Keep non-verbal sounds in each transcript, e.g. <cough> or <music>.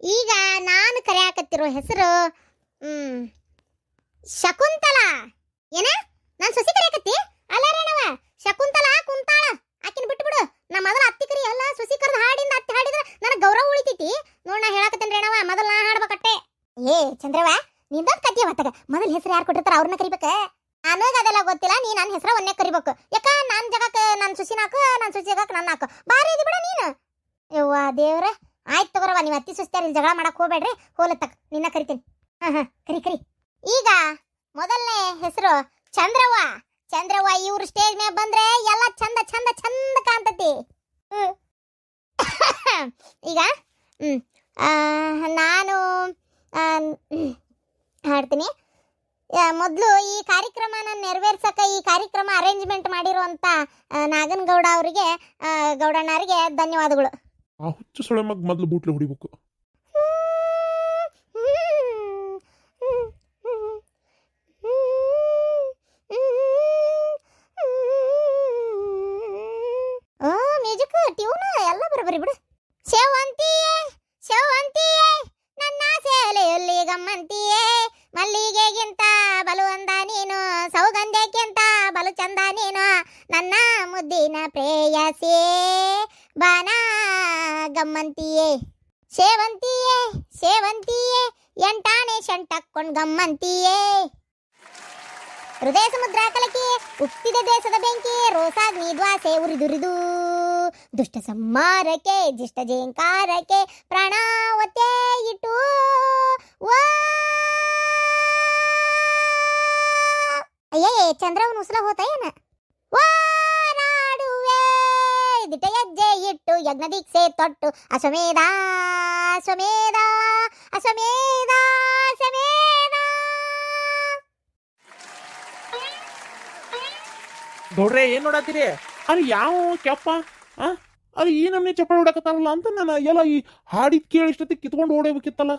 ಈಗ ನಾನು ಕರೆಯಾಕತ್ತಿರೋ ಹೆಸರು ಶಕುಂತಲಾ. ಏನ? ನಾನು ಸೊಸಿ ಕರೆಯಾಕತ್ತಿ? ಅಲ್ಲ ರೇಣವ ಶಕುಂತಲಾ, ಕುಂತಾಳ. ಆಕಿನ ಬಿಟ್ಟು ಬಿಡು ನಾ ಮೊದಲ ಅತ್ತಿ ಕರಿ ಅಲ್ಲ ಸೊಸಿ ಕರೆದ ಹಾಡಿಂದ ಅತ್ತಿ ಹಾಡಿದ್ರೆ ನನಗೆ ಗೌರವ ಉಳಿತೈತಿ. ನೋಡಿ ನಾ ಹೇಳಾಕತ್ತೇನೆ ರೇಣವ ಮೊದಲು ನಾ ಹಾಡ್ಬೇಕಟ್ಟೆ ಏ ಚಂದ್ರವ ನಿಂದೊಂದು ಕದ್ಯ ಹೊತ್ತಾಗ ಮೊದಲ ಹೆಸರು ಯಾರು ಕೊಟ್ಟಿರ್ತಾರ ಅವ್ರನ್ನ ಕರಿಬೇಕು? ನನಗೆ ಅದೆಲ್ಲ ಗೊತ್ತಿಲ್ಲ, ನೀ ನನ್ನ ಹೆಸರು ಒಂದೇ ಕರಿಬೇಕು. ಯಾಕ ನನ್ನ ಜಗಕ್ಕೆ ನನ್ನ ಸುಸಿನ ಹಾಕು ನನ್ನ ಸುಸಿ ಜಗಕ್ಕೆ ನನ್ನ ಹಾಕು ಬಾರಿ ಇದು ಬಿಡ ನೀನು. ಯವ್ವ ದೇವ್ರ. ಆಯ್ತು ತಗೋರವ ನೀವು ಅತ್ತಿ ಸುಸ್ತಾರ ಜಗಳ ಮಾಡಕ್ ಹೋಗ್ಬೇಡ್ರಿ. ಹೋಲತ್ತಕ್ ನಿನ್ನ ಕರಿತೀನಿ. ಹಾ ಹಾ, ಕರಿ ಕರಿ. ಈಗ ಮೊದಲನೇ ಹೆಸರು ಚಂದ್ರವ್ವ. ಚಂದ್ರವ್ವ, ಇವ್ರ ಸ್ಟೇಜ್ ಮೇಲೆ ಬಂದ್ರೆ ಎಲ್ಲ ಚಂದ ಚಂದ ಚಂದ ಕಾಣ್ತತಿ. <coughs> ಈಗ ನಾನು ಹಾಡ್ತೀನಿ. ಮೊದಲು ಈ ಕಾರ್ಯಕ್ರಮನ ನೆರವೇರ್ಸಕ್ಕೆ ಈ ಕಾರ್ಯಕ್ರಮ ಅರೇಂಜ್ಮೆಂಟ್ ಮಾಡಿರುವಂಥ ನಾಗನಗೌಡ ಅವರಿಗೆ ಗೌಡಣ್ಣರಿಗೆ ಧನ್ಯವಾದಗಳು. ಆ ಹುಚ್ಚು ಸೊಳೆ ಮಗ್ ಮೊದ್ಲು ಬೂಟ್ಲೆ ಹೊಡಿಬೇಕು. ಸೇವಂತಿ ಸೇವಂತಿ ನನ್ನ ಚಂದ ನೀನು. ನನ್ನ ಮುದ್ದಿನ ಪ್ರೇಯಸಿಯೇ. ಬಾನ ಗಮ್ಮಂತಿಯೇ ಸೇವಂತಿಯೇ ಸೇವಂತಿಯೇ ಎಂಟಾಣೆ ಶಂಟಕ್ಕೊಂಡ್ ಗಮ್ಮಂತಿಯೇ ಹೃದಯ ಸಮುದ್ರ ಕಲಕಿ ಉಕ್ತಿದೆ ದೇಶದ ಬೆಂಕಿ ರೋಸಾಗ್ನಿ ದ್ವಾಸೆ ಉರಿದುರಿದು ದುಷ್ಟ ಸಂಹಾರಕ್ಕೆ ಜಿಷ್ಟ ಜೇಂಕಾರಕ್ಕೆ ಪ್ರಾಣಾವತೆ ಇಟ್ಟು ವಾ ಅಯ್ಯೇ ಚಂದ್ರವನ್ ಉಸ್ಲ ಹೋತ ಏನ ವಾರಾಡುವೆ ದಿಟ ಹೆಜ್ಜೆ ಇಟ್ಟು ಯಜ್ಞ ದೀಕ್ಷೆ ತೊಟ್ಟು. ಅಶ್ವಮೇಧ ಅಶ್ವಮೇಧ ಅಶ್ವಮೇಧ ಅಶ್ವಮೇಧ. ದೊಡ್ರೆ ಏನ್ ನೋಡತ್ತೀರಿ ಅದು ಯಾವ ಕೆಪ್ಪ? ಆ? ಅದು ಈ ನಮ್ನಿ ಚಪ್ಪಲ್ ಹೊಡಕತ್ತಾರಲ್ಲ ಅಂತ ನಾನು ಎಲ್ಲ ಈ ಹಾಡಿದ್ ಕೇಳಿ ಇಷ್ಟೊತ್ತಿಗೆ ಕಿತ್ಕೊಂಡು ಓಡೋಬೇಕಿತ್ತಲ್ಲ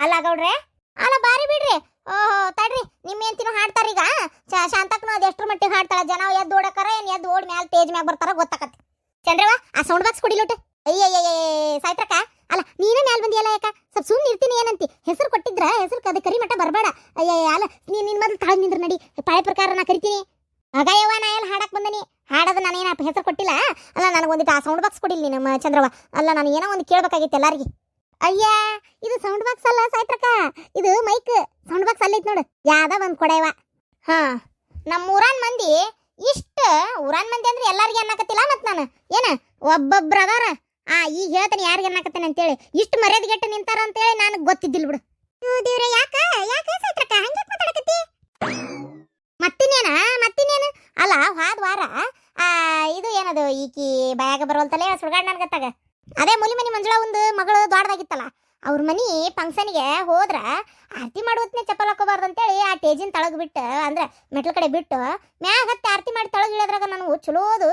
ಅಲ್ಲ ಗೌಡ್ರೆ ಅಲ್ಲ ಬಾರಿ ಬಿಡ್ರಿ. ಓಹೋ ತಡ್ರಿ ನಿಮ್ಮ ಹೆಂಡ್ತಿನೂ ಹಾಡ್ತಾರೀಗ? ಈಗ ಶಾಂತಕ್ನು ಅದು ಎಷ್ಟ್ರ ಮಟ್ಟಿಗೆ ಹಾಡ್ತಾಳ? ಜನ ಎದ್ದು ಓಡಕಾರ ಏನು ಎದ್ದು ಓಡ್ ಮ್ಯಾಲ ತೇಜ್ ಮ್ಯಾಗ ಬರ್ತಾರ ಗೊತ್ತಾಕತಿ ಚಂದ್ರವ ಆ ಸೌಂಡ್ ಬಾಕ್ಸ್ ಕುಡಿಲುಟ ಅಯ್ಯಯ್ಯ ಸಾಯ್ತ್ರಕ್ಕ. ಅಲ್ಲ, ನೀನೇ ಮ್ಯಾಲ್ ಬಂದಿಯಲ್ಲ ಯಾಕ? ಸ್ವಲ್ಪ ಸುಮ್ಮನೆ ಇರ್ತೀನಿ ಏನಂತಿ. ಹೆಸರು ಕೊಟ್ಟಿದ್ರ, ಹೆಸರು ಅದು ಕರಿ ಮಠ ಬರಬೇಡ ಅಯ್ಯಯ್ಯ ಅಲ್ಲ ನೀನ್ ನಿನ್ನ ಮೊದಲು ತಾಳ್ ನಿಂದ್ರ ನಡಿ. ಪಾಯ ಪ್ರಕಾರ ನಾ ಕರಿತೀನಿ. ಅಗಯವ್ವ ನಾ ಎಲ್ಲ ಹಾಡಕ್ ಬಂದನಿ? ಹಾಡೋದು ನಾನೇನ ಹೆಸರು ಕೊಟ್ಟಿಲ್ಲ? ಅಲ್ಲ, ನನಗೆ ಒಂದಿಟ್ಟು ಆ ಸೌಂಡ್ ಬಾಕ್ಸ್ ಕೊಡಿಲ್ಲ ನೀನು ಚಂದ್ರವ ಅಲ್ಲ, ನಾನು ಏನೋ ಒಂದು ಕೇಳ್ಬೇಕಾಗಿತ್ತು ಎಲ್ಲಾರಿಗೆ. ಅಯ್ಯ, ಇದು ಸೌಂಡ್ ಬಾಕ್ಸ್ ಅಲ್ಲ ಸಾಯ್ತ್ರಕ್ಕ. ಇದು ಮೈಕ್ ಸೌಂಡ್ ಬಾಕ್ಸ್ ಅಲ್ಲೈತ್ ನೋಡು. ಯಾವ್ದ ಒಂದು ಕೊಡೆಯವ ಹಾ ನಮ್ಮ ಊರಾನ್ ಮಂದಿ ಇಷ್ಟ ಊರಾನ್ ಮಂದಿ ಅಂದ್ರೆ ಎಲ್ಲಾರಿಗೆ ಅನ್ನಕತ್ತಿಲ್ಲ ಮತ್ ನಾನು? ಏನ? ಒಬ್ಬೊಬ್ರು ಅದಾರ. ಆ ಈಗ ಹೇಳ್ತಾನೆ ಯಾರಿಗೆ ಅನ್ನಕತ್ತೇನೆ ಅಂತೇಳಿ. ಇಷ್ಟು ಮರ್ಯಾದೆಗೆಟ್ಟು ನಿಂತಾರ ಅಂತೇಳಿ ನನಗೆ ಗೊತ್ತಿದ್ದಿಲ್ಲ ಬಿಡು. ದೇವ್ರೆ ಯಾಕ? ಯಾಕ ಸತ್ರಕ ಹಂಗೆ ಮಾತಾಡಕತ್ತಿ? ಮತ್ತಿನ್ನೇನು? ಅಲ್ಲ ಹಾದ ವಾರ ಆ ಇದು ಏನದು ಈಕಿ ಬಾಯಾಗ ಬರೋಲ್ತಲೇ ಸುಡ್ಗಾಡ್ ನನ್ಗತ್ತಾಗ. ಅದೇ ಮುಲಿ ಮನಿ ಮಂಜುಳ ಒಂದು ಮಗಳು ದೊಡ್ಡದಾಗಿತ್ತಲ್ಲ. ಅವ್ರ ಮನೆ ಫಂಕ್ಷನ್ಗೆ ಹೋದ್ರ ಆರತಿ ಮಾಡುವತ್ನೆ ಚಪ್ಪಲ್ ಹಾಕೋಬಾರ್ದು ಅಂತೇಳಿ ಆ ಟೇಜಿನ ತಳಗ್ ಬಿಟ್ಟು, ಅಂದ್ರೆ ಮೆಟ್ಲ ಕಡೆ ಬಿಟ್ಟು, ಮ್ಯಾಗ ಹತ್ತಿ ಆರತಿ ಮಾಡಿ ತಳಗ್ ಇಳಿದ್ರಾಗ ನನಗೆ ಚಲೋದು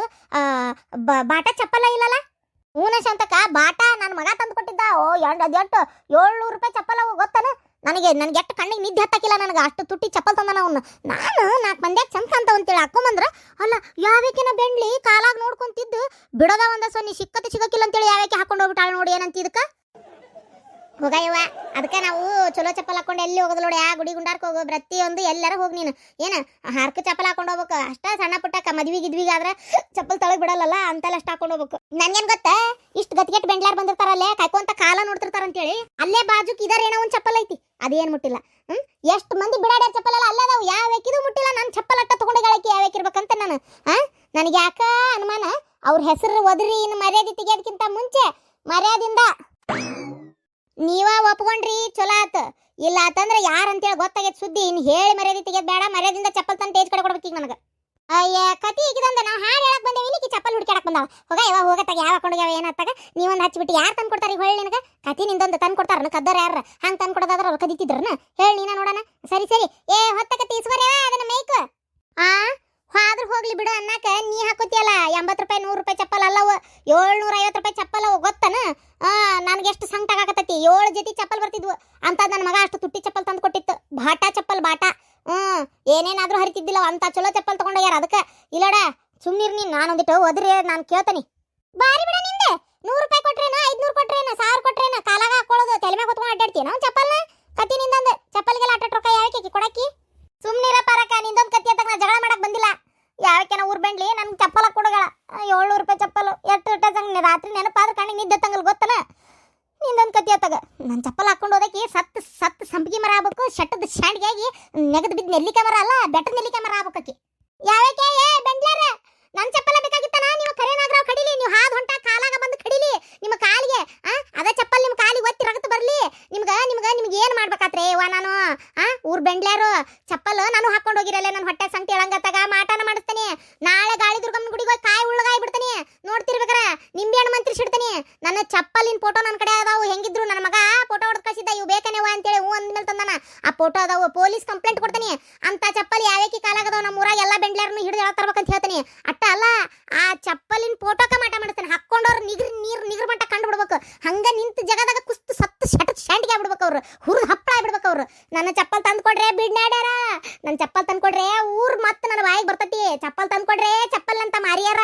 ಬಾಟ ಚಪ್ಪಲ ಇಲ್ಲಲ್ಲ? ಹೂನ ಶಾಂತಕ ಬಾಟ ನನ್ನ ಮಗ ತಂದು ಕೊಟ್ಟಿದ್ದ. ಓ, ಎಂಟು ಅದೆಂಟು ಏಳ್ನೂರು ರೂಪಾಯಿ ಚಪ್ಪಲ ಗೊತ್ತನ? ನನಗೆ ನನಗೆ ಎಷ್ಟು ಕಣ್ಣಿಗೆ ನಿದ್ದೆ ಹತ್ತಾಕಿಲ್ಲ ನನಗೆ, ಅಷ್ಟು ತುಟ್ಟಿ ಚಪ್ಪಲ್ ತಂದನ ಅವನು. ನಾನು ನಾಲ್ಕು ಮಂದ್ಯಾಗ ಚಂದ ಕಾಣ್ತಾವ ಅಂತೇಳಿ ಹಾಕೊಂಬಂದ್ರ ಅಲ್ಲ ಯಾವಕಿನ ಬೆಂಡ್ಲಿ ಕಾಲಾಗ ನೋಡ್ಕೊಂತಿದ್ದು, ಬಿಡದ ಒಂದ ಸೊನ್ನಿ ಸಿಕ್ಕತ್ತೆ ಸಿಗಕ್ಕಿಲ್ಲ ಅಂತೇಳಿ ಯಾವಕ್ಕೆ ಹಾಕೊಂಡು ಹೋಗ್ಬಿಟ್ಟಾಳ ನೋಡಿ ಏನಂತ ಇದಕ್ಕ ಹೋಗಯ್ಯವ್ವ, ಅದಕ್ಕೆ ನಾವು ಚಲೋ ಚಪ್ಪಲ್ ಹಾಕೊಂಡು ಎಲ್ಲಿ ಹೋಗೋದು ನೋಡಿ, ಆ ಗುಡಿ ಗುಂಡಾರ್ಕ ಹೋಗೋ, ಪ್ರತಿಯೊಂದು ಎಲ್ಲಾರ ಹೋಗಿ ನೀನು. ಏನು, ಹಾರ್ಕ ಚಪ್ಪಲ್ ಹಾಕೊಂಡು ಹೋಗ್ಬೇಕು. ಅಷ್ಟೇ ಸಣ್ಣ ಪುಟ್ಟಕ್ಕ ಮದ್ವಿ ಗಿದ್ವಿಗೆ ಆದ್ರೆ ಚಪ್ಪಲ್ ತಳಗ್ ಬಿಡಲ್ಲ ಅಂತೆಲ್ಲ ಅಷ್ಟು ಹಾಕೊಂಡು ಹೋಗ್ಬೇಕು. ನನ್ಗೇನ್ ಗೊತ್ತಾ? ಇಷ್ಟು ಗತಿಗೆಟ್ ಬೆಂಡ್ಲಾರ್ ಬಂದಿರ್ತಾರಲ್ಲೇ, ಕಾಯ್ಕೊಂತ ಕಾಲ ನೋಡ್ತಿರ್ತಾರ ಅಂತೇಳಿ, ಅಲ್ಲೇ ಬಾಜುಕ್ ಇದರ ಏನೋ ಒಂದ್ ಚಪ್ಪಲ್ ಐತಿ. ಅದೇನ್ ಮುಟ್ಟಿಲ್ಲ. ಹ್ಮ್? ಎಷ್ಟು ಮಂದಿ ಬಿಡಾಡ ಚಪ್ಪಲ್ ಅಲ್ಲ ಅಲ್ಲೇ ಅದಾವು. ಯಾವ ಮುಟ್ಟಿಲ್ಲ. ನಾನು ಚಪ್ಪಲ್ ಅಟ್ಟ ತಗೊಂಡು ಗಾಳಕ್ಕೆ ಯಾವ ಇರ್ಬೇಕಂತ ನಾನು. ನನಗೆ ಯಾಕ ಅನುಮಾನ? ಅವ್ರ ಹೆಸರು ಒದ್ರಿ ಇನ್ನು ಮರ್ಯಾದೆ ತೆಗಿಯೋದಕ್ಕಿಂತ ಮುಂಚೆ ಮರ್ಯಾದಿಂದ. ನೀವ ಒಪ್ಕೊಂಡ್ರಿ, ಚಲೋ ಆತ. ಇಲ್ಲ ಅಂತಂದ್ರೆ ಯಾರ ಅಂತೇಳಿ ಗೊತ್ತಾಗೈತೆ ಸುದ್ದಿ. ಇನ್ನು ಹೇಳಿ ಮರ್ಯಾದೆ ತೆಗಿಯೋದು ಬೇಡ. ಮರ್ಯಾದಿಂದ ಚಪ್ಪಲ್ ತಂದು ತೇಜ್ ಕಡೆ ಕೊಡ್ಬೇಕು ಈಗ ನನಗೆ ಅಯ್ಯ, ಕತಿ ಈಗಿದಂದ ನಾವು ಹಾಡು ಹೇಳಕ್ ಬಂದೇವಿ. ಇಲ್ಲಿ ಚಪ್ಪಲ್ ಹುಡುಕಾಡಕ್ ಬಂದಾವ. ಹೋಗ ಯಾವ ಹೋಗತ್ತಾಗ ಯಾವ ಹಾಕೊಂಡೋಗ್ಯಾವ ಏನತ್ತಾಗ ನೀವೊಂದು ಹಚ್ಚಿಬಿಟ್ಟು ಯಾರು ತಂದು ಕೊಡ್ತಾರೆ ಈಗ ಹೊಳ್ಳಿ ನಿನಗೆ? ಕತಿ ನಿಂದೊಂದು ತಂದು ಕೊಡ್ತಾರ ಕದ್ದರ ಯಾರ ಹಂಗೆ ತಂದು ಕೊಡೋದಾದ್ರೆ ಅವ್ರು ಕದಿತಿದ್ರನ? ಹೇಳಿ ನೀನ ನೋಡೋಣ. ಸರಿ ಸರಿ. ಏ ಹೊತ್ತಕತಿ ಈಶ್ವರ್ಯ ಅದನ್ನ ಮೇಯ್ಕ. ಆ? ಹಾದ್ರ ಹೋಗ್ಲಿ ಬಿಡು ಅನ್ನಕ. ನೀ ಹಾಕೋತಿಯಲ್ಲ, ಎಂಬತ್ತು ರೂಪಾಯಿ, ನೂರು ರೂಪಾಯಿ ಚಪ್ಪಲ್ ಅಲ್ಲವ. ಏಳ್ನೂರ ಐವತ್ತು ರೂಪಾಯಿ ಚಪ್ಪಲ್ ಅವ, ಗೊತ್ತನ? ನನಗೆ ಎಷ್ಟು ಸಂಕಟ ಆಗಕತ್ತೈತಿ ಏಳು ಜೊತೆ ಚಪ್ಪಲ್ ಬರ್ತಿದ್ವು. ಅಂತ ನನ್ನ ಮಗ ಅಷ್ಟು ತುಟ್ಟಿ ಚಪ್ಪಲ್ ತಂದು ಕೊಟ್ಟಿತ್ತು. ಬಾಟಾ ಚಪ್ಪಲ್, ಬಾಟಾ. ಹ್ಮ್, ಏನೇನಾದ್ರೂ ಹರಿತಿದ್ದಿಲ್ಲ ಅಂತ ಚಲೋ ಚಪ್ಪಲ್ ತಗೊಂಡೋಗ್ಯಾರ ಅದಕ್ಕೆ. ಇಲ್ಲಡ, ಸುಮ್ನಿರ್ ನೀನ್, ನಾನೊಂದಿಟ್ಟು ಒದ್ರಿ, ನಾನು ಕೇಳ್ತೀನಿ. ಬಾರಿ ಬಿಡ ನಿಂದೆ. ನೂರು ರೂಪಾಯಿ ಕೊಟ್ರೇನ, ಐದ್ನೂರು ಕೊಟ್ರೇನ, ಸಾವಿರ ಕೊಟ್ರೇನ, ಕಾಲಾಗ ಹಾಕೊಳ್ಳೋದು ತಲೆ ಮ್ಯಾಗ ನಾವು ಚಪ್ಪಲ್ನ? ಕತ್ತಿ ನಿಂದಂದು, ಚಪ್ಪಲ್ಗೆಲ್ಲ ಆಟ ರೊಕ್ಕ ಯಾವಕ್ಕೆ ಕೊಡಕ್ಕಿ? ಸುಮ್ನಿರ ಪರಕ, ನಿಂದೊಂದು ಕತ್ತಿ ಅಂತ ನಾ ಜಗಳ ಮಾಡಕ್ ಬಂದಿಲ್ಲ. ಯಾವಕ್ಕೆನ ಊರ್ ಬೆಂಡ್ಲಿ ಚಪ್ಪಲ ಕೊಡಗಳ ಏಳ್ನೂರು ರೂಪಾಯಿ ಚಪ್ಪಲು, ಎಷ್ಟು ಸಂಗ ರಾತ್ರಿ ನೆನಪಾದ್ರೆ ಕಣ್ಣಿಗೆ ನಿದ್ದೆ ತಂಗಲ್ ಗೊತ್ತನ? ನಿಂದೊಂದು ಕತ್ತಿ ಆತಾಗ. ನನ್ನ ಚಪ್ಪಲ್ ಹಾಕೊಂಡು ಹೋದಕ್ಕೆ ಸತ್ ಸತ್ ಸಂಪಿಗೆ ಮರ ಆಗ್ಬೇಕು ಶಟ್ಟದ ಶಾಂಡ್ಗೆ ನೆಗದು ಬಿದ್ದು ನೆಲ್ಲಿಕಾಯಿ ಮರ ಅಲ್ಲ ಬೆಟ್ಟದ ನೆಲ್ಲಿಕಾಯಿ ಮರ ಆಗ್ಬೇಕಿ ಯಾವಕ್ಕೆ ಏ, ಬೆಂಡ್ಲಾರ! ನನ್ನ ಚಪ್ಪಲ ಬೇಕಾಗಿತ್ತನ ನೀವು ಕರೆ ನಾಗರಾವ್ ಕಡಿಲಿ, ನೀವು ಹಾದು ಹೊಂಟ ಕಾಲಾಗ ಬಂದು ಕಡಿಲಿ, ನಿಮ್ಮ ಕಾಲಿಗೆ ಅದ ಚಪ್ಪಲ್ ನಿಮ್ ಕಾಲಿಗೆ ಒತ್ತಿ ರಗತ್ ಬರ್ಲಿ. ನಿಮ್ಗ ನಿಮ್ಗ, ನಿಮ್ಗೆ ಏನ್ ಮಾಡ್ಬೇಕಾತ್ರಿ ವಾ ನಾನು? ಆ, ಊರ್ ಬೆಂಗ್ಳಾರು ಚಪ್ಪಲ್ ನಾನು ಹಾಕೊಂಡು ಹೋಗಿರಲ್ಲ ನನ್ನ ಹೊಟ್ಟೆ ಸಂಗತಿ ಹೇಳಂಗತ್ತಾಗ ಮಾಟನ ಮಾಡಿಸ್ತೀನಿ. ನಾಳೆ ಗಾಳಿ ದುರ್ಗಮ್ಮನ ಗುಡಿಗೆ ಕಾಯಿ ಉಳ್ಳಗಾಯಿ ಬಿಡ್ತಾನೆ. ನೋಡ್ತಿರ್ಬೇಕಾರ, ನಿಂಬೆ ಹಣ್ಣು ಮಂತ್ರಿ ಸಿಡ್ತಾನೆ. ನನ್ನ ಚಪ್ಪಲಿನ ಫೋಟೋ ನನ್ನ ಕಡೆ ಅದಾವು, ಹೆಂಗಿದ್ರು ನನ್ನ ಮಗ ಫೋಟೋ ಹೊಡೆದು ಕಳಿಸಿದ್ದ, ಇವು ಬೇಕನೇವ ಅಂತೇಳಿ ಹೂ ಅಂದ್ಮೇಲೆ ತಂದಾನ. ಆ ಫೋಟೋ ಅದಾವು, ಪೊಲೀಸ್ ಕಂಪ್ಲೇಂಟ್ ಕೊಡ್ತಾನೆ. ಅಂತ ಚಪ್ಪಲ್ ಯಾವ್ಯಾಕಿ ಕಾಲಾಗದಾವ ನಮ್ಮ ಊರಾಗ ಎಲ್ಲ ಬೆಂಡ್ಲಾರನ್ನು ಹಿಡಿದು ಹೇಳ್ತರ್ಬೇಕಂತ ಹೇಳ್ತೀನಿ. ಅಟ್ಟ ಅಲ್ಲ, ಆ ಚಪ್ಪಲಿನ ಫೋಟೋಕ ಹಂಗ ನಿಂತ ಜಗದಾಗ ಕುಸ್ತು ಸತ್ತು ಶಟ್ ಶಾಂಟಿಗೆ ಆಗ್ಬಿಡ್ಬೇಕು ಅವ್ರು. ಹುರಿದು ಹಪ್ಪಳ ಆಗ್ಬಿಡ್ಬೇಕು ಅವ್ರು. ನನ್ನ ಚಪ್ಪಲ್ ತಂದು ಕೊಡ್ರೆ ಬಿಡ್ನಾಡ್ಯಾರ ನನ್ನ ಚಪ್ಪಲ್ ತಂದು ಕೊಡ್ರೆ ಊರ್ ಮತ್ತೆ ನನ್ನ ಬಾಯಿಗೆ ಬರ್ತತಿ. ಚಪ್ಪಲ್ ತಂದು ಕೊಡ್ರೆ ಚಪ್ಪಲ್ ಅಂತ ಮಾರಿಯಾರ.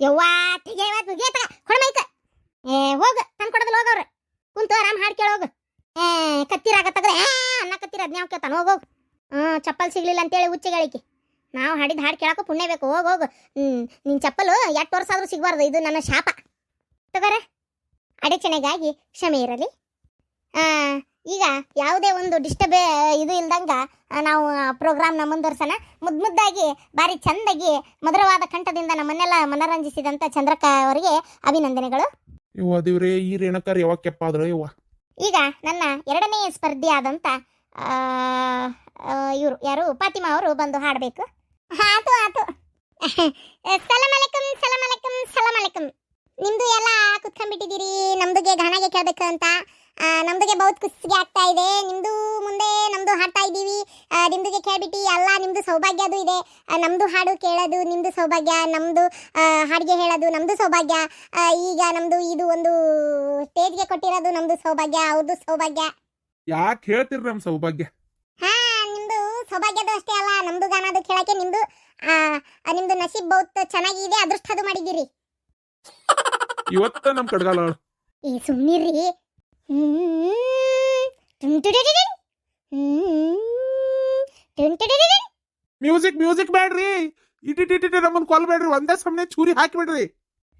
ಯವ್ವಾ, ತೆಗೆಯವ್ವ ತೆಗೆಯತ ಕೊಡ ಮೈಕ. ಏ, ಹೋಗು. ತಂದು ಕೊಡೋದಿಲ್ಲ ಹೋಗವ್ರು. ಕುಂತು ಆರಾಮ್ ಹಾಡು ಕೇಳೋಗ ಏ ಕತ್ತಿರಾಗ ತೆಗ್ರೆ ಏ, ಅನ್ನ ಕತ್ತಿರ ಅದ್ನ್ಯಾವ ಕೇಳ್ತಾನ? ಹೋಗೋಗ ಹ್ಞೂ ಚಪ್ಪಲ್ ಸಿಗ್ಲಿಲ್ಲ ಅಂತೇಳಿ ಹುಚ್ಚಿಗಳಿಕೆ ನಾವು ಹಾಡಿದ ಹಾಡು ಕೇಳೋಕ್ಕೂ ಪುಣ್ಯ ಬೇಕು. ಹೋಗ್, ಹೋಗು. ನಿನ್ನ ಚಪ್ಪಲು ಎಷ್ಟು ವರ್ಷ ಆದರೂ ಸಿಗಬಾರ್ದು. ಇದು ನನ್ನ ಶಾಪ. ತಗೋರೆ. ಅಡಚಣೆಗಾಗಿ ಕ್ಷಮೆ ಇರಲಿ. ಆ, ಈಗ ಯಾವುದೇ ಒಂದು ಡಿಸ್ಟರ್ಬ್ ಇದು ಇಲ್ದಂಗ ನಾವು ಪ್ರೋಗ್ರಾಮ್ನ ಮುಂದುವರ್ಸೋಣ. ಮುದ್ದು ಮುದ್ದಾಗಿ ಭಾರಿ ಚಂದಾಗಿ ಮಧುರವಾದ ಕಂಠದಿಂದ ನಮ್ಮನ್ನೆಲ್ಲ ಮನರಂಜಿಸಿದಂಥ ಚಂದ್ರಕ ಅವರಿಗೆ ಅಭಿನಂದನೆಗಳು. ದೇವ್ರೇ ಈ ರೇಣಕರ್ ಯಾವಾಗ ಕೆಪ್ಪ ಆದ್ರ ಯವ್ವ. ಈಗ ನನ್ನ ಎರಡನೇ ಸ್ಪರ್ಧಿಯಾದಂಥ ಇವರು ಯಾರು? ಫಾತಿಮಾ ಅವರು ಬಂದು ಹಾಡಬೇಕು. ಆತು ಆತು. <laughs> ಸಲಾಮ್ ಅಲೈಕುಮ್ ಸಲಾಮ್ ಅಲೈಕುಮ್ ಸಲಾಮ್ ಅಲೈಕುಮ್ ನಿಮ್ದು ಎಲ್ಲ ಕುತ್ಕೊಂಡ್ಬಿಟ್ಟಿದ್ದೀರಿ ನಮ್ದುಗೆ ಘನಗೆ ಕೇಳಬೇಕು ಅಂತ ನಮ್ದುಗೆ ಬಹುತ್ ಕುಸ್ಸಿಗೆ ಆಗ್ತಾ ಇದೆ. ನಿಮ್ದು ಮುಂದೆ ನಮ್ದು ಹಾಡ್ತಾ ಇದ್ದೀವಿ. ನಿಮ್ದುಗೆ ಕೇಳ್ಬಿಟ್ಟು ಎಲ್ಲ ನಿಮ್ದು ಸೌಭಾಗ್ಯ ಅದು ಇದೆ. ನಮ್ದು ಹಾಡು ಕೇಳೋದು ನಿಮ್ದು ಸೌಭಾಗ್ಯ. ನಮ್ದು ಹಾಡಿಗೆ ಹೇಳೋದು ನಮ್ದು ಸೌಭಾಗ್ಯ. ಈಗ ನಮ್ದು ಇದು ಒಂದು ಸ್ಟೇಜ್ಗೆ ಕೊಟ್ಟಿರೋದು ನಮ್ದು ಸೌಭಾಗ್ಯ ಅವ್ರದ್ದು ಸೌಭಾಗ್ಯ. ಯಾಕೆ ಹೇಳ್ತೀರಿ ನಮ್ ಸೌಭಾಗ್ಯ? ಹಾ ನಿಮ್ದು ಸೌಭಾಗ್ಯದ ಅಷ್ಟೇ ಅಲ್ಲ. ನಮ್ದು ಗಾನದು ಕೇಳಕ್ಕೆ ನಿಮ್ದು ನಿಮ್ದು ನಸೀಬ್ ಬಹುತ್ ಚೆನ್ನಾಗಿದೆ ಅದೃಷ್ಟ ಅದು ಮಾಡಿದ್ದೀರಿ. ಇವತ್ತ ನಮ್ ಕಡ್ಗಾಲ. ಟುಂಟುಡಿಡಿಡಿನ್. ಹ್ಮ್. ಟುಂಟುಡಿಡಿಡಿನ್. ಮ್ಯೂಸಿಕ್ ಮ್ಯೂಸಿಕ್ ಬೇಡ್ರಿ. ಇಟ್ಟಿಟ್ಟಿಟ್ಟು ನಮ್ಮನ್ ಕೊಲ್ಬೇಡ್ರಿ ಒಂದೇ ಸಮನೆ ಚೂರಿ ಹಾಕಿಬಿಡ್ರಿ.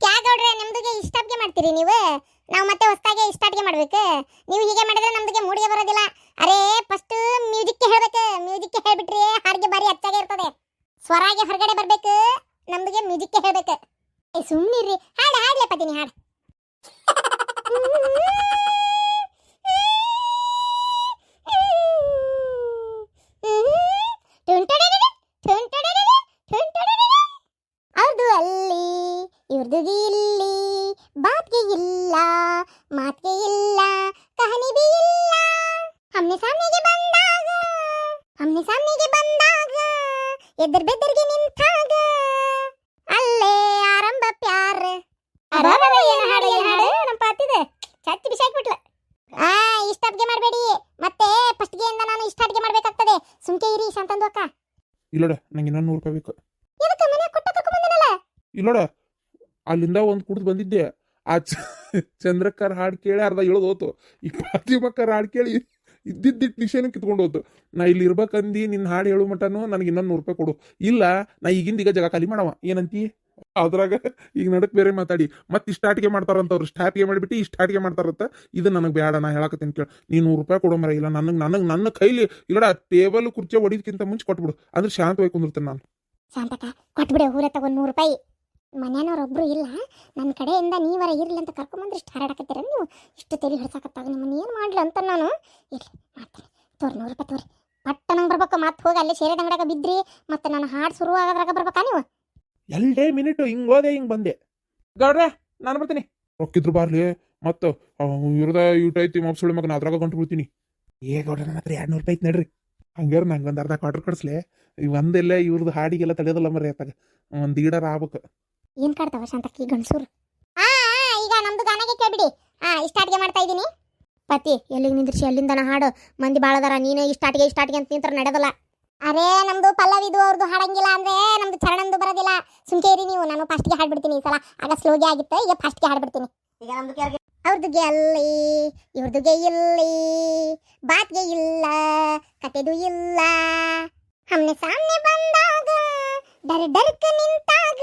ಕ್ಯಾಗೌಡ್ರೆ ನಮ್ದುಗೆ ಇಷ್ಟಾಪ್ಗೆ ಮಾಡ್ತೀರಿ ನೀವು? ನಾವು ಮತ್ತೆ ಹೊಸ್ತಾಗೆ ಇಷ್ಟಾಟ್ಗೆ ಮಾಡ್ಬೇಕು. ನೀವು ಹೀಗೆ ಮಾಡಿದ್ರೆ ನಮ್ದುಗೆ ಮೂಡಿಗೆ ಬರೋದಿಲ್ಲ. ಅರೇ ಫಸ್ಟ್ ಮ್ಯೂಸಿಕ್ಗೆ ಹೇಳ್ಬೇಕು. ಮ್ಯೂಸಿಕ್ಗೆ ಹೇಳ್ಬಿಟ್ರಿ ಹಾಡಿಗೆ ಬಾರಿ ಹೆಚ್ಚಾಗಿ ಇರ್ತದೆ. ಸ್ವರಾಗೆ ಹೊರಗಡೆ ಬರ್ಬೇಕು. ನಮ್ದುಗೆ ಮ್ಯೂಸಿಕ್ಗೆ ಹೇಳ್ಬೇಕು. ಏ ಸುಮ್ಮನಿರ್ರಿ ಹಮ್ನೆ ಸಾಮ್ನೆಗೆ ಬಂದಾಗ ಹಮ್ನೆ ಸಾಮ್ನೆಗೆ ಬಂದಾಗ ಎದುರ್ ಬೆದರ್ಗೆ ನಿಂತಾಗ ಅಲ್ಲೇ ಆರಂಭ ಪ್ಯಾರ್. ಏನು ಹಾಡು ಏನು ಹಾಡು? ನಮ್ಮ ಪಾತಿದೆ. ಚಚ್ಚಿ ಬಿಸಾಕ್ಬಿಟ್ಲ ಆ ಇಷ್ಟ ಅಡ್ಗೆ ಮಾಡಬೇಡಿ. ಮತ್ತೆ ಫಸ್ಟ್ಗೆ ಇಂದ ನಾನು ಇಷ್ಟ ಅಡ್ಗೆ ಮಾಡ್ಬೇಕಾಗ್ತದೆ. ಸುಮ್ಕೆ ಇರಿ ಶಾಂತಂದು ಅಕ್ಕ. ಇಲ್ಲೋಡ ನಂಗೆ ಇನ್ನೊಂದು ನೂರು ರೂಪಾಯಿ ಬೇಕು. ಎದಕ್ಕೆ ಮನೆ ಕೊಟ್ಟ ಕರ್ಕೊಂಬಂದನಲ್ಲ ಇಲ್ಲೋಡ ಅಲ್ಲಿಂದ ಒಂದು ಕುಡ್ದು ಬಂದಿದ್ದೆ. ಆ ಚಂದ್ರಕ್ಕರ್ ಹಾಡು ಕೇಳಿ ಅರ್ಧ ಹೇಳೋದು ಹೋತು ಈ ಫಾತಿಮಕ್ಕರ್ ಹಾಡು ಕೇಳಿ ಇದ್ದಿದ್ದಿಟ್ಟು ನಿಶೇನ ಕಿತ್ಕೊಂಡು ಹೋತು ನಾ ಇಲ್ಲಿ ಇರ್ಬೇಕಂದಿ ನಿನ್ನ ಹಾಡು ಹೇಳು ಮಟನು, ನನಗೆ ಇನ್ನೊಂದು ನೂರು ರೂಪಾಯಿ ಕೊಡು. ಇಲ್ಲ, ನಾ ಈಗಿಂದ ಈಗ ಜಗ ಖಾಲಿ ಮಾಡವ. ಏನಂತಿ? ಅದ್ರಾಗ ಈಗ ನಡಕ್ ಬೇರೆ ಮಾತಾಡಿ. ಮತ್ತೆ ಇಷ್ಟ ಆಟಿಕೆ ಮಾಡ್ತಾರಂತ ಅವ್ರು ಸ್ಟಾಟಿಗೆ ಮಾಡಿಬಿಟ್ಟು ಇಷ್ಟ ಆಟಿಕೆ ಮಾಡ್ತಾರಂತ, ಇದು ನನಗೆ ಬೇಡ ನಾ ಹೇಳಕತ್ತೀನಿ ಕೇಳಿ. ನೀ ನೂರು ರೂಪಾಯಿ ಕೊಡೋ ಮರ, ಇಲ್ಲ ನನಗೆ ನನಗೆ, ನನ್ನ ಕೈಲಿ, ಇಲ್ಲಡ, ಟೇಬಲ್, ಕುರ್ಚಿ ಹೊಡಿದಕ್ಕಿಂತ ಮುಂಚೆ ಕೊಟ್ಬಿಡು. ಅಂದ್ರೆ ಶಾಂತವಾಗಿ ಕುಂದಿರ್ತೇನೆ ನಾನು. ಶಾಂತಕ, ಕೊಟ್ಬಿಡೆ ಊರ ತಗೊಂಡು ನೂರು ರೂಪಾಯಿ. ಮನೆಯವ್ರೊಬ್ರು ಇಲ್ಲ. ನನ್ನ ಕಡೆಯಿಂದ ನೀವರ ಇರ್ಲಿ ಅಂತ ಕರ್ಕೊಂಬಂದ್ರೆ ಇಷ್ಟು ಹಾರಾಡಕತ್ತೀರ ನೀವು? ಇಷ್ಟು ತೆಲಿ ಹಿಡ್ಸಾಕತ್ತಾಗ ನಿಮ್ಮನ್ನ ಏನು ಮಾಡ್ಲಿ ಅಂತ ನಾನು? ಇರ್ಲಿ ಮಾಡ್ತೀನಿ. ತೋರಿ ನೂರು ರೂಪಾಯಿ ತೋರಿ. ಪಟ್ಟನಂಗೆ ಬರ್ಬೇಕು ಮತ್ತೆ ಹೋಗಿ ಅಲ್ಲೇ ಸೇರೆ ಅಂಗಡಿಯಾಗ ಬಿದ್ರಿ ಮತ್ತೆ ನಾನು ಹಾಡು ಶುರು ಆಗೋದ್ರಾಗ ಬರ್ಬೇಕಾ ನೀವು? ಎಲ್ಲೇ ಮಿನಿಟ್ ಹಿಂಗ್ ಹೋದೆ ಹಿಂಗೆ ಬಂದೆ. ಗೌಡ್ರೆ ನಾನು ಬರ್ತೀನಿ. ರೊಕ್ಕಿದ್ರು ಬಾರ್ಲಿ ಮತ್ತು ಇವ್ರದ ಯೂಟ್ ಐತಿ ಮಬ್ಸುಳಿ ಮಗ ನಾ ಅದ್ರಾಗ ಗಂಟು ಬಿಡ್ತೀನಿ. ಏ ಗೌಡ್ರೆ ನನ್ನ ಹತ್ರ ಎರಡು ನೂರು ರೂಪಾಯಿ ಐತಿ ನಡ್ರಿ. ಹಂಗಾರೆ ನಂಗೆ ಒಂದು ಅರ್ಧ ಕ್ವಾರ್ಟರ್ ಕಳಿಸ್ಲೆ ಒಂದೆಲ್ಲ ಇವ್ರದ್ದು ಹಾಡಿಗೆಲ್ಲ ತಡೆಯೋದಲ್ಲ ಮರಿ ಆತಾಗ ಒಂದು ಈಡರ ಆಗ್ಬೇಕು. ಏನ್ ಕಾಡ್ತಾವ ಶಾಂತಕ್ಕಿ ಆ ಆ, ಈಗ ನಮ್ದು ಗಾನಾಗೆ ಕೇಳ್ಬಿಡಿ ಹಾ ಇಷ್ಟ ಅಡ್ಗೆ ಮಾಡ್ತಾ ಇದ್ದೀನಿ. ಪತಿ ಎಲ್ಲಿಗೆ ನಿಂದ್ರಿಸಿ? ಅಲ್ಲಿಂದನ ಹಾಡು. ಮಂದಿ ಬಾಳದಾರ ನೀನು ಇಷ್ಟಾಟಿಗೆ ಇಷ್ಟಾಟಿಗೆ ಅಂತ ನಿಂತರ ನಡೆದಲ್ಲ. ಅರೇ ನಮ್ದು ಪಲ್ಲವಿದು ಅವ್ರದ್ದು ಹಾಡಂಗಿಲ್ಲ ಅಂದ್ರೆ ನಮ್ದು ಚರಣಂದು ಬರೋದಿಲ್ಲ. ಸುಮ್ಕೇರಿ ನೀವು ನಾನು ಫಸ್ಟ್ಗೆ ಹಾಡ್ಬಿಡ್ತೀನಿ ಈ ಸಲ. ಆಗ ಸ್ಲೋಗೆ ಆಗಿತ್ತು ಈಗ ಫಸ್ಟ್ಗೆ ಹಾಡ್ಬಿಡ್ತೀನಿ. ಈಗ ನಮ್ದು ಕೆಳಗೆ ಅವ್ರದ್ದು ಅಲ್ಲಿ ಇವ್ರದ್ದು ಇಲ್ಲಿ. ಬಾತ್ಗೆ ಇಲ್ಲ ಕತೆದು ಇಲ್ಲ. ಹಮ್ನೆ ಸಾಮ್ನೆ ಬಂದಾಗ ಡರ್ ಡರ್ಕ ನಿಂತಾಗ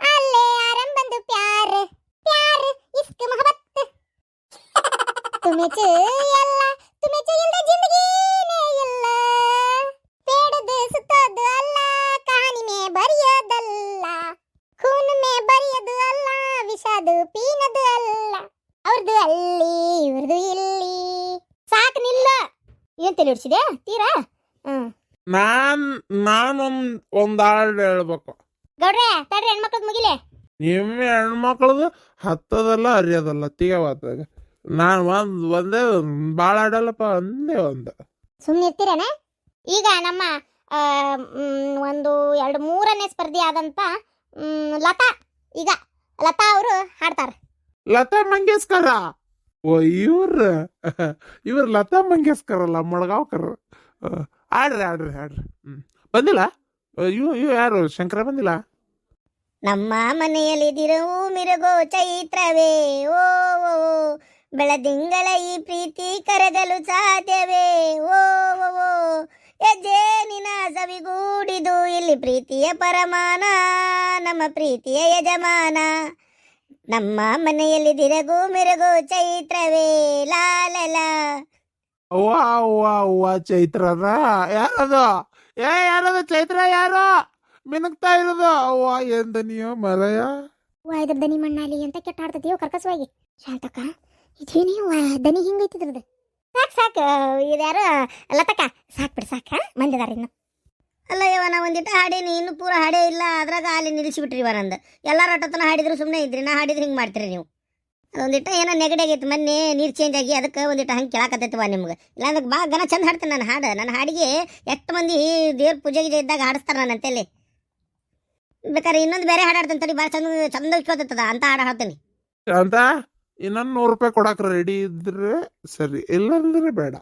ಅಲ್ಲೇ ಆರಂಭ ಬಂದು ಪ್ಯಾರ್ ಪ್ಯಾರ್, ಇಸ್ಕ್ ಮೊಹಬತ್ ತುಮೆ ಎಲ್ಲ ತುಮೆ ಇಲ್ದ ಜಿಂದಗೀನೇ ಇಲ್ಲ. ಬೇಡದು ಅಲ್ಲ ಕಹಾನಿ ಮೇ ಅಲ್ಲ, ವಿಷದು ಪೀನದು ಅವ್ರದ್ದು ಅಲ್ಲಿ ಇವ್ರದ್ದು ಇಲ್ಲಿ. ಸಾಕು ತೀರಾ? ಹ್ಮ್. ನಾನ್, ನಾನೊಂದ್, ಒಂದ್ ಹಾಡು ಹೇಳ್ಬೇಕು. ಗೌಡ್ರೆ ತಡ್ರಿ ಹೆಣ್ಮಕ್ಳದ್ ಮುಗಿಲೆ. ನಿಮ್ಮ ಹೆಣ್ಮಕ್ಳದು ಹತ್ತದಲ್ಲ ಅರಿಯೋದಲ್ಲ ತಿಗವಾತಾಗ ನಾನು ಒಂದ್ ಒಂದೇ ಭಾಳ ಆಡಲ್ಲಪ್ಪ ಒಂದೇ ಒಂದು. ಸುಮ್ಮನೆ ಇರ್ತೀರೇನ? ಈಗ ನಮ್ಮ ಆ, ಮ್, ಒಂದು ಎರಡು ಮೂರನೇ ಸ್ಪರ್ಧಿ ಆದಂತ ಮ್, ಲತಾ ಈಗ. ಲತಾ ಅವರು ಹಾಡ್ತಾರೆ. ಲತಾ ಮಂಗೇಶ್ಕರ? ಓ ಇವ್ರ ಇವ್ರ ಲತಾ ಮಂಗೇಶ್ಕರ್ ಅಲ್ಲ ಮೊಳಗಾವ್ಕರ್. ಆ, ಆಡ್ರಿ ಆಡ್ರಿ ಆಡ್ರಿ ಹ್ಮ್. ಬಂದಿಲ್ಲ? ಇವ್ ಇವ್ ಯಾರು ಶಂಕರ ಬಂದಿಲ್ಲ? ನಮ್ಮ ಮನೆಯಲ್ಲಿದಿರೋ ಮಿರುಗೋ ಚೈತ್ರವೇ. ಓ ಓ. ಬೆಳದಿಂಗಳ ಈ ಪ್ರೀತಿ ಕರಗಲು ಸಾಧ್ಯವೇ. ಓ ಓ, ಓ. ಹೆಜ್ಜೆ ನಿನ ಸವಿಗೂಡಿದು ಇಲ್ಲಿ ಪ್ರೀತಿಯ ಪರಮಾನ ನಮ್ಮ ಪ್ರೀತಿಯ ಯಜಮಾನ. ನಮ್ಮ ಮನೆಯಲ್ಲಿ ದಿರಗು ಮಿರಗು ಚೈತ್ರವೇ. ಲಾಲಲ ಅವ್ವ ಅವ್ವ ಅವ್ವ ಚೈತ್ರನ. ಯಾರದು? ಏ ಯಾರದು? ಚೈತ್ರ ಯಾರು? ಮಿನಗ್ತಾ ಇರೋದು ಅವ್ವ ಎಂದ ಮಲಯ ಮರಯ? ವಾ ಇದ್ರ ದನಿ ಮಣ್ಣಾಲಿ ಅಂತ ಕೆಟ್ಟ ಆಡ್ತೈತಿ ಕರ್ಕಸವಾಗಿ. ಶಾಂತಕ್ಕ ಇದೇನೇ ದನಿ ಹಿಂಗೈತಿದ್ರದ್ದು ಸಾಕು ಸಾಕ್ ಇದ್ಯಾರು? ಲತಕ್ಕ ಸಾಕು ಬಿಡು ಸಾಕ ಮಂದಿದಾರ ಇನ್ನು. ಅಲ್ಲ ಯವ್ವ ನಾ ಒಂದಿಟ್ಟು ಹಾಡೇನಿ ಇನ್ನು ಪೂರ ಹಾಡೇ ಇಲ್ಲ ಅದ್ರಾಗ ಅಲ್ಲಿ ನಿಲ್ಲಿಸಿಬಿಟ್ರಿ ನಂದು. ಎಲ್ಲಾರ ಒಟ್ಟತನ ಹಾಡಿದ್ರು ಸುಮ್ಮನೆ ಇದ್ರಿ ನಾ ಹಾಡಿದ್ರೆ ಹಿಂಗೆ ಮಾಡ್ತೀರಿ ನೀವು? ಅದೊಂದಿಟ್ಟು ಏನೋ ನೆಗಡಿ ಆಗೈತೆ ಮೊನ್ನೆ ನೀರು ಚೇಂಜ್ ಆಗಿ ಅದಕ್ಕೆ ಒಂದಿಟ್ಟು ಹಂಗೆ ಕೇಳಾಕತ್ತೈತವ ನಿಮ್ಗೆ. ಇಲ್ಲ ಅದಕ್ಕೆ ಬಾ ಗನ ಚಂದ ಹಾಡ್ತೀನಿ ನಾನು ಹಾಡು. ನನ್ನ ಹಾಡಿಗೆ ಎಷ್ಟು ಮಂದಿ ದೇವ್ರ ಪೂಜೆ ಗೀಜೆ ಇದ್ದಾಗ ಹಾಡಿಸ್ತಾರೆ ನನ್ನ ಅಂತೇಳಿ ಬೇಕಾದ್ರೆ ಇನ್ನೊಂದು ಬೇರೆ ಹಾಡು ಹಾಡ್ತೇನೆ ತಡಿ ಭಾಳ ಚಂದ ಚಂದ ಕೇಳ್ತದ ಅಂತ ಹಾಡು ಹಾಡ್ತೇನೆ. ಅಂತ? ಇನ್ನೊಂದು ನೂರು ರೂಪಾಯಿ ಕೊಡಕ್ಕೆ ರೆಡಿ ಇದ್ರೆ ಸರಿ ಇಲ್ಲಂದ್ರೆ ಬೇಡ.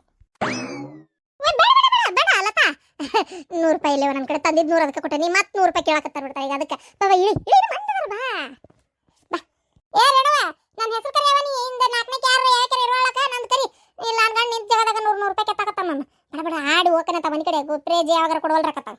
<laughs> ನೂರು ರೂಪಾಯಿ ಇಲ್ಲವ ನನ್ನ ಕಡೆ ತಂದಿದ್ದು ನೂರು ಅದಕ್ಕೆ ಕೊಟ್ಟೆ. ನೀ ಮತ್ತೆ ನೂರು ರೂಪಾಯಿ ಕೇಳಕತ್ತಾರ ಬಿಡ್ತಾರೆ ಈಗ ಅದಕ್ಕೆ. ಬಾಬಾ ಇಳಿ ಇಳಿ ಮಂದಿದಾರ ಬಾ. ಬಾ. ಏ ರೇಣವ ನನ್ನ ಹೆಸರು ಕರೆಯವ ನೀ ಇಂದ ನಾಲ್ಕನೇ ಕ್ಯಾರ ಯಾಕೆ ಇರೋಳಕ ನಂದು ಕರಿ. ಇಲ್ಲ ಅನ್ಕಂಡು ನಿಂತ ಜಾಗದಾಗ ನೂರು ನೂರು ರೂಪಾಯಿ ಕೆತ್ತಾಕತ್ತ ನಾನು ಬಡ ಬಡ ಆಡಿ ಹೋಗ್ಕನಂತ ಮನೆ ಕಡೆ ಪ್ರೇಜ್ ಯಾವಾಗ ಕೊಡವಲ್ರಕತ್ತ